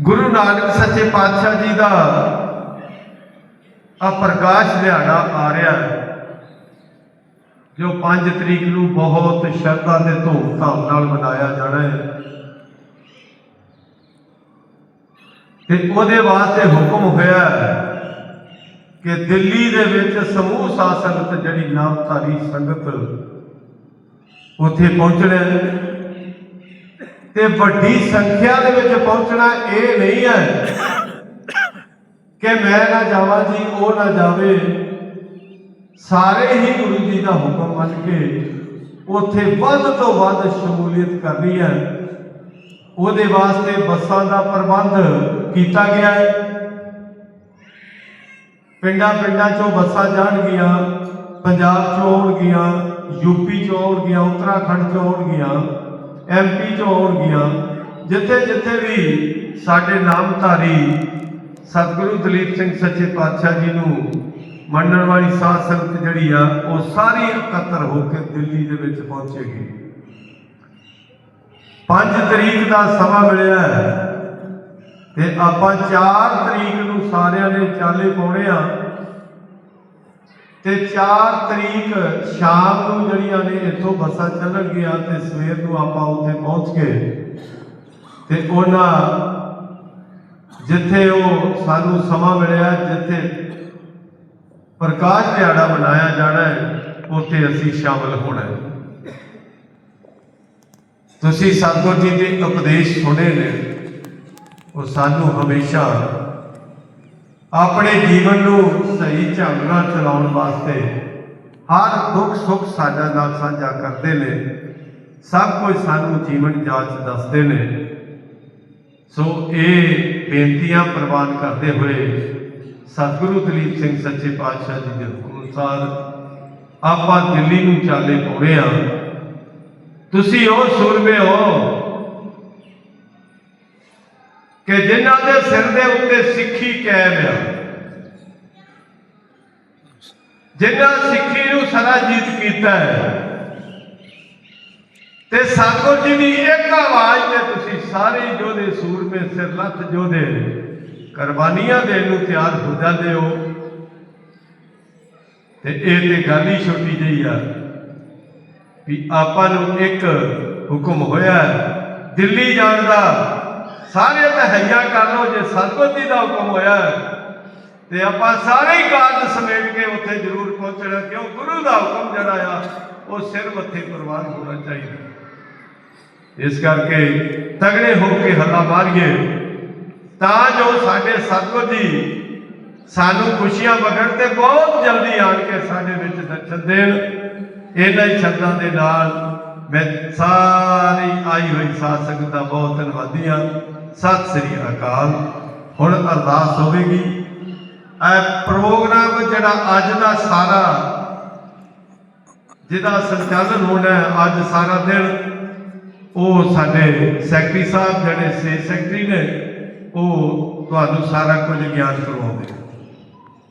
ਗੁਰੂ ਨਾਨਕ ਸੱਚੇ ਪਾਤਸ਼ਾਹ ਜੀ ਦਾ ਆ ਪ੍ਰਕਾਸ਼ ਦਿਹਾੜਾ ਆ ਰਿਹਾ ਹੈ, ਜੋ 5 ਤਰੀਕ ਨੂੰ ਬਹੁਤ ਸ਼ਰਧਾ ਤੇ ਧੂਮ-ਧਾਮ ਨਾਲ ਮਨਾਇਆ ਜਾਣਾ ਹੈ। ਤੇ ਉਹਦੇ ਵਾਸਤੇ ਹੁਕਮ ਹੋਇਆ ਕਿ ਦਿੱਲੀ ਦੇ ਵਿੱਚ ਸਮੂਹ ਸਾਧ ਸੰਗਤ ਜਿਹੜੀ ਨਾਮਧਾਰੀ ਸੰਗਤ ਉੱਥੇ ਪਹੁੰਚਣਾ ਤੇ ਵੱਡੀ ਸੰਖਿਆ ਦੇ ਵਿੱਚ ਪਹੁੰਚਣਾ ਇਹ ਨਹੀਂ ਹੈ ਕਿ ਮੈਂ ਨਾ ਜਾਵਾਂ ਜੀ, ਉਹ ਨਾ ਜਾਵੇ। ਸਾਰੇ ਹੀ ਗੁਰੂ ਜੀ ਦਾ ਹੁਕਮ ਮੰਨ ਕੇ ਉੱਥੇ ਵੱਧ ਤੋਂ ਵੱਧ ਸ਼ਮੂਲੀਅਤ ਕਰਨੀ ਹੈ। ਉਹਦੇ ਵਾਸਤੇ ਬੱਸਾਂ ਦਾ ਪ੍ਰਬੰਧ ਕੀਤਾ ਗਿਆ ਹੈ। ਪਿੰਡਾਂ ਪਿੰਡਾਂ ਚੋਂ ਬੱਸਾਂ ਜਾਣਗੀਆਂ ਪੰਜਾਬ ਚੋਂ ਆਉਣਗੀਆਂ ਯੂਪੀ ਚੋਂ ਆਉਣਗੀਆਂ ਉੱਤਰਾਖੰਡ ਚੋਂ ਆਉਣਗੀਆਂ ਐਮਪੀ ਚੋਂ ਆਉਣਗੀਆਂ ਜਿੱਥੇ ਜਿੱਥੇ ਵੀ ਸਾਡੇ ਨਾਮਧਾਰੀ ਸਤਿਗੁਰੂ ਦਲੀਪ ਸਿੰਘ ਸੱਚੇ ਪਾਤਸ਼ਾਹ ਜੀ ਨੂੰ ਮੰਨਣ ਵਾਲੀ ਸਾਧ ਸੰਗਤ ਜਿਹੜੀ ਆ, ਉਹ ਸਾਰੀ ਇਕੱਤਰ ਹੋ ਕੇ ਦਿੱਲੀ ਦੇ ਵਿੱਚ ਪਹੁੰਚੇਗੀ 5 ਤਰੀਕ ਦਾ ਸਮਾਂ ਮਿਲਿਆ ਹੈ ਤੇ ਆਪਾਂ 4 ਤਰੀਕ ਨੂੰ ਸਾਰਿਆਂ ਨੇ ਚਾਲੇ ਪਾਉਣੇ ਆ। ਤੇ 4 ਤਰੀਕ ਸ਼ਾਮ ਨੂੰ ਜਿਹੜੀਆਂ ਨੇ ਇੱਥੋਂ ਬੱਸਾਂ ਚੱਲਣਗੀਆਂ ਤੇ ਸਵੇਰ ਨੂੰ ਆਪਾਂ ਉੱਥੇ ਪਹੁੰਚ ਕੇ ਤੇ ਉਹਨਾਂ ਜਿੱਥੇ ਉਹ ਸਾਨੂੰ ਸਮਾਂ ਮਿਲਿਆ, ਜਿੱਥੇ ਪ੍ਰਕਾਸ਼ ਦਿਹਾੜਾ ਮਨਾਇਆ ਜਾਣਾ ਹੈ, ਉੱਥੇ ਅਸੀਂ ਸ਼ਾਮਲ ਹੋਣਾ ਹੈ। ਤੁਸੀਂ ਸਤਿਗੁਰ ਜੀ ਦੇ ਉਪਦੇਸ਼ ਸੁਣੇ ਨੇ। ਉਹ ਸਾਨੂੰ ਹਮੇਸ਼ਾ ਆਪਣੇ ਜੀਵਨ ਨੂੰ ਸਹੀ ਢੰਗ ਨਾਲ ਚਲਾਉਣ ਵਾਸਤੇ ਹਰ ਦੁੱਖ ਸੁੱਖ ਸਾਡਾ ਨਾਲ ਸਾਂਝਾ ਕਰਦੇ ਨੇ। ਸਭ ਕੁਝ ਸਾਨੂੰ ਜੀਵਨ ਜਾਚ ਦੱਸਦੇ ਨੇ। ਸੋ ਇਹ ਬੇਨਤੀਆਂ ਪ੍ਰਵਾਨ ਕਰਦੇ ਹੋਏ ਸਤਿਗੁਰੂ ਦਲੀਪ ਸਿੰਘ ਸੱਚੇ ਪਾਤਸ਼ਾਹ ਜੀ ਦੇ ਹੁਕਮ ਅਨੁਸਾਰ ਆਪਾਂ ਦਿੱਲੀ ਨੂੰ ਚਾਲੇ ਪਾਉਣੇ ਆ। ਤੁਸੀਂ ਉਹ ਸੂਰਮੇ ਹੋ ਕਿ ਜਿਨ੍ਹਾਂ ਦੇ ਸਿਰ ਦੇ ਉੱਤੇ ਸਿੱਖੀ ਕਾਇਮ ਆ ਜਿਨ੍ਹਾਂ ਸਿੱਖੀ ਨੂੰ ਸਦਾ ਜੀਤ ਕੀਤਾ ਹੈ, ਤੇ ਸਤਿਗੁਰ ਜੀ ਦੀ ਇੱਕ ਆਵਾਜ਼ ਤੇ ਤੁਸੀਂ ਸਾਰੇ ਯੋਧੇ ਸੂਰਮੇ ਸਿਰ ਲੱਥ ਯੋਧੇ ਕੁਰਬਾਨੀਆਂ ਦੇਣ ਨੂੰ ਤਿਆਰ ਹੋ ਜਾਂਦੇ ਹੋ। ਤੇ ਇਹ ਤੇ ਗੱਲ ਹੀ ਛੋਟੀ ਜਿਹੀ ਆ ਵੀ ਆਪਾਂ ਨੂੰ ਇੱਕ ਹੁਕਮ ਹੋਇਆ ਦਿੱਲੀ ਜਾਣ ਦਾ। ਸਾਰੇ ਤਹਈਆ ਕਰ ਲਓ, ਜੇ ਸਤਿਗੁਰ ਜੀ ਦਾ ਹੁਕਮ ਹੋਇਆ ਤੇ ਆਪਾਂ ਸਾਰੇ ਹੀ ਕਾਰਜ ਸਮੇਟ ਕੇ ਉੱਥੇ ਜ਼ਰੂਰ ਪਹੁੰਚਣਾ, ਕਿਉਂ? ਗੁਰੂ ਦਾ ਹੁਕਮ ਜਿਹੜਾ ਆ, ਉਹ ਸਿਰ ਮੱਥੇ ਪ੍ਰਵਾਨ ਹੋਣਾ ਚਾਹੀਦਾ। ਇਸ ਕਰਕੇ ਤਗੜੇ ਹੋ ਕੇ ਹੱਲਾ ਮਾਰੀਏ, ਤਾਂ ਜੋ ਸਾਡੇ ਸਤਿਗੁਰ ਜੀ ਸਾਨੂੰ ਖੁਸ਼ੀਆਂ ਵਗਣ ਤੇ ਬਹੁਤ ਜਲਦੀ ਆਣ ਕੇ ਸਾਡੇ ਵਿੱਚ ਦਰਸ਼ਨ ਦੇਣ। ਇਹਨਾਂ ਹੀ ਸ਼ਬਦਾਂ ਦੇ ਨਾਲ ਮੈਂ ਸਾਰੀ ਆਈ ਹੋਈ ਸਾਧ ਸੰਗਤ ਦਾ ਬਹੁਤ ਧੰਨਵਾਦੀ ਹਾਂ। ਸਤਿ ਸ੍ਰੀ ਅਕਾਲ। ਹੁਣ ਅਰਦਾਸ ਹੋਵੇਗੀ। ਪ੍ਰੋਗਰਾਮ ਜਿਹੜਾ ਅੱਜ ਦਾ ਸਾਰਾ, ਜਿਹਦਾ ਸੰਚਾਲਨ ਹੋਣਾ ਅੱਜ ਸਾਰਾ ਦਿਨ, ਉਹ ਸਾਡੇ ਸੈਕਟਰੀ ਸਾਹਿਬ, ਜਿਹੜੇ ਸੇ ਸੈਕਟਰੀ ਨੇ, ਉਹ ਤੁਹਾਨੂੰ ਸਾਰਾ ਕੁਝ ਗਿਆਨ ਕਰਵਾਉਂਦੇ